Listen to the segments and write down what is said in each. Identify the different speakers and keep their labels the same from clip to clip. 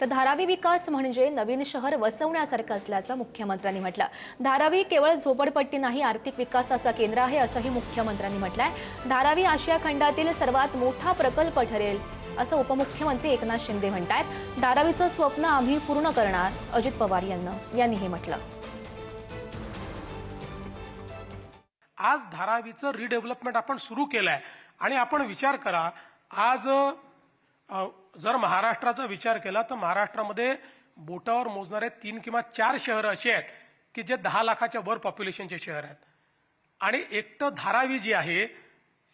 Speaker 1: तर धारावी विकास म्हणजे नवीन शहर वसवण्यासारखं असल्याचं मुख्यमंत्र्यांनी म्हटलं. धारावी केवळ झोपडपट्टी नाही आर्थिक विकासाचं केंद्र आहे असंही मुख्यमंत्र्यांनी म्हटलंय. धारावी आशिया खंडातील सर्वात मोठा प्रकल्प ठरेल असं उपमुख्यमंत्री एकनाथ शिंदे म्हणतायत. धारावीचं स्वप्न आम्ही पूर्ण करणार अजित पवार यांना यांनीही म्हटलं.
Speaker 2: आज धारावीचं रिडेव्हलपमेंट आपण सुरू केलं आहे आणि आपण विचार करा आज जर महाराष्ट्राचा विचार केला तर महाराष्ट्रामध्ये बोटावर मोजणारे तीन किंवा चार शहरं अशी आहेत की जे दहा लाखाच्या वर पॉप्युलेशनचे शहर आहेत. आणि एकटं धारावी जे आहे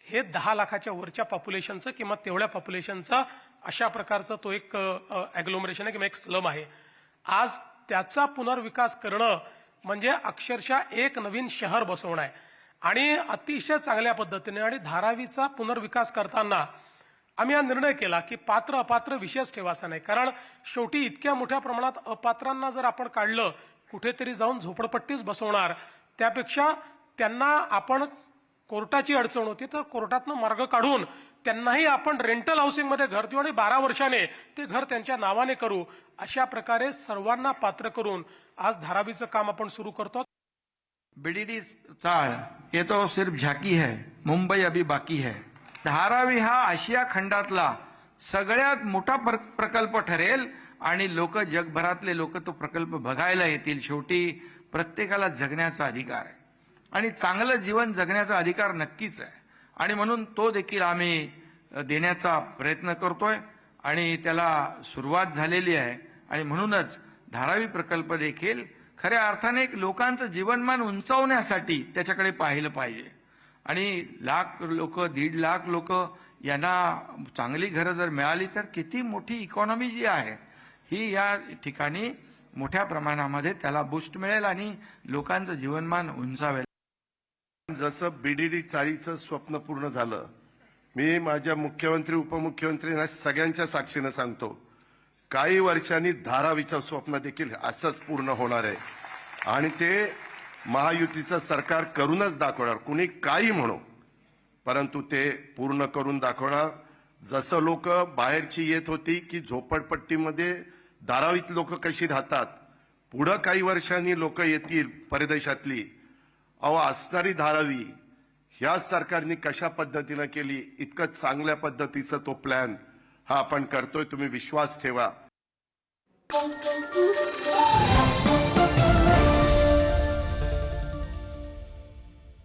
Speaker 2: हे दहा लाखाच्या वरच्या पॉप्युलेशनचं किंवा तेवढ्या पॉप्युलेशनचा अशा प्रकारचं तो एक ॲग्लोमरेशन आहे किंवा एक स्लम आहे. आज त्याचा पुनर्विकास करणं म्हणजे अक्षरशः एक नवीन शहर बसवणं आहे. आणि अतिशय चांगल्या पद्धतीने आणि धारावीचा पुनर्विकास करताना आम्ही हा निर्णय केला की पात्र अपात्र विशेष ठेवायचा नाही. कारण शेवटी इतक्या मोठ्या प्रमाणात अपात्रांना जर आपण काढलं कुठेतरी जाऊन झोपडपट्टीच बसवणार. त्यापेक्षा त्यांना आपण कोर्टाची अडचण होती तर कोर्टातनं मार्ग काढून त्यांनाही आपण रेंटल हाऊसिंगमध्ये घर देऊ आणि बारा वर्षाने ते घर त्यांच्या नावाने करू. अशा प्रकारे सर्वांना पात्र करून आज धारावीचं काम आपण सुरू करतो.
Speaker 3: बीडीडी चाळ ये तो सिर्फ झाकी है. मुंबई अभी बाकी है. धारावी हा आशिया खंडातला सगळ्यात मोठा प्रकल्प ठरेल आणि लोक जगभरातले लोक तो प्रकल्प बघायला येतील. शेवटी प्रत्येकाला जगण्याचा अधिकार आहे. आणि चांगलं जीवन जगण्याचा अधिकार नक्कीच आहे. आणि म्हणून तो देखील आम्ही देण्याचा प्रयत्न करतोय आणि त्याला सुरुवात झालेली आहे. आणि म्हणूनच धारावी प्रकल्प देखील खऱ्या अर्थाने एक लोकांचं जीवनमान उंचावण्यासाठी त्याच्याकडे पाहिलं पाहिजे. आणि लाख लोक दीड लाख लोक यांना चांगली घरं जर मिळाली तर किती मोठी इकॉनॉमी जी आहे ही या ठिकाणी मोठ्या प्रमाणामध्ये त्याला बूस्ट मिळेल आणि लोकांचं जीवनमान उंचावेल.
Speaker 4: जसं बीडीडी चाळीचं स्वप्न पूर्ण झालं मी माझ्या मुख्यमंत्री उपमुख्यमंत्र्यांना सगळ्यांच्या साक्षीनं सांगतो काही वर्षांनी धारावीचं स्वप्न देखील असंच पूर्ण होणार आहे. आणि ते महायुतीचं सरकार करूनच दाखवणार. कुणी काही म्हणू. परंतु ते पूर्ण करून दाखवणार. जसं लोक बाहेरची येत होती की झोपडपट्टीमध्ये धारावीत लोक कशी राहतात. पुढं काही वर्षांनी लोक येतील परदेशातली. अहो असणारी धारावी ह्या सरकारने कशा पद्धतीनं केली? इतकं चांगल्या पद्धतीचा तो प्लॅन हा आपण करतोय. तुम्ही विश्वास ठेवा.